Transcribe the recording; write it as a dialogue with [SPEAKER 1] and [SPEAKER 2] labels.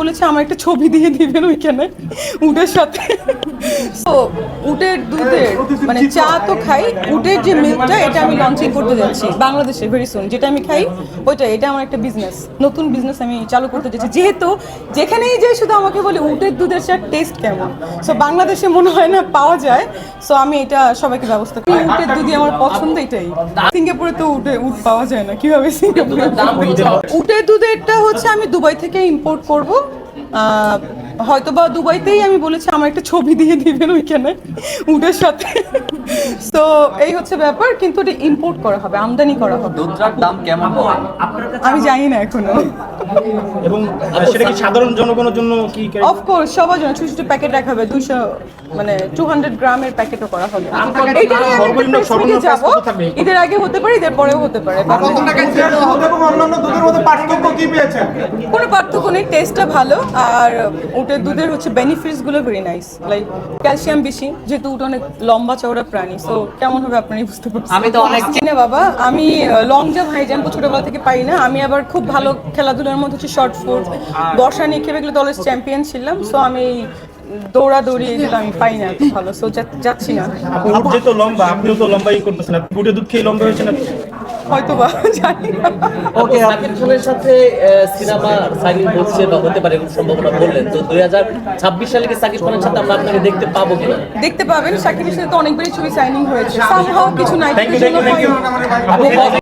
[SPEAKER 1] বলেছে আমার একটা ছবি দিয়ে দিবেন ওইখানে উটের সাথে। তো উটের দুধের মানে চা তো খাই উটের যে মিল্কটা এটা আমি লঞ্চিং করতে যাচ্ছি বাংলাদেশে ভেরি সুন যেটা আমি খাই ওইটা এটা আমার একটা বিজনেস নতুন বিজনেস আমি চালু করতে যাচ্ছি। যেহেতু যেখানেই যাই শুধু আমাকে বলে উটের দুধের চার টেস্ট কেমন? সো বাংলাদেশে মনে হয় না পাওয়া যায়। সো আমি এটা সবাইকে ব্যবস্থা করি। উটের দুধই আমার পছন্দ এটাই। সিঙ্গাপুরে তো উটে উট পাওয়া যায় না। কীভাবে সিঙ্গাপুরে? উটের দুধেরটা হচ্ছে আমি দুবাই থেকে ইম্পোর্ট করব। হয়তো বা দুবাইতেই আমি বলেছি আমার একটা ছবি দিয়ে দিবেন ওইখানে উটের সাথে। তো এই হচ্ছে ব্যাপার কিন্তু এটা ইম্পোর্ট করা হবে আমদানি করা হবে।
[SPEAKER 2] দুধটার দাম কেমন হয়
[SPEAKER 1] আমি জানি না এখনও।
[SPEAKER 3] এবং সেটা কি সাধারণ জনগণের জন্য কি
[SPEAKER 1] অফকোর্স সবার জন্য। ছোট ছোট প্যাকেট রাখা হবে দুশো মানে টু হান্ড্রেড গ্রামের প্যাকেটও করা হবে? ঈদের আগে হতে পারে ঈদের পরেও হতে পারে।
[SPEAKER 4] অন্যান্য দুধের মধ্যে পার্থক্য কি পেয়েছেন?
[SPEAKER 1] কোনো পার্থক্য নেই টেস্টটা ভালো আর উটের দুধের হচ্ছে বেনিফিটসগুলো ভেরি নাইস লাইক ক্যালসিয়াম বেশি যেহেতু উট অনেক লম্বা চওড়া প্রাণী সো কেমন হবে আপনি বুঝতে পারছেন।
[SPEAKER 2] আমি তো অনেক-
[SPEAKER 1] চিনে বাবা আমি লং জাম্প হাই জাম্প ছোটবেলা থেকে পাই না আমি আবার খুব ভালো খেলাধুলার মধ্যে হচ্ছে শর্ট ফুট বর্ষা নিক্ষেপে গেলে দলের চ্যাম্পিয়ন ছিলাম সো আমি দৌড়াদৌড়ি এগুলো আমি পাই না ভালো সো যাচ্ছি না।
[SPEAKER 3] উট যেহেতু লম্বা আপনিও তো লম্বাই করতেছেন আপনি উটে দুধ খেয়ে লম্বা হয়েছেন
[SPEAKER 1] হয়তো বা জানি
[SPEAKER 5] ওকে সাকিব খানের সাথে সিনেমা সাইনিং হচ্ছে বা হতে পারে এরকম সম্ভাবনা বললেন। তো দুই হাজার ছাব্বিশ সালে কি সাকিব খানের সাথে আমরা আপনাকে দেখতে পাবো কিনা?
[SPEAKER 1] দেখতে পাবেন সাকিবের সাথে তো অনেকবারই ছবি সাইনিং হয়েছে। সামহাও কিছু নাই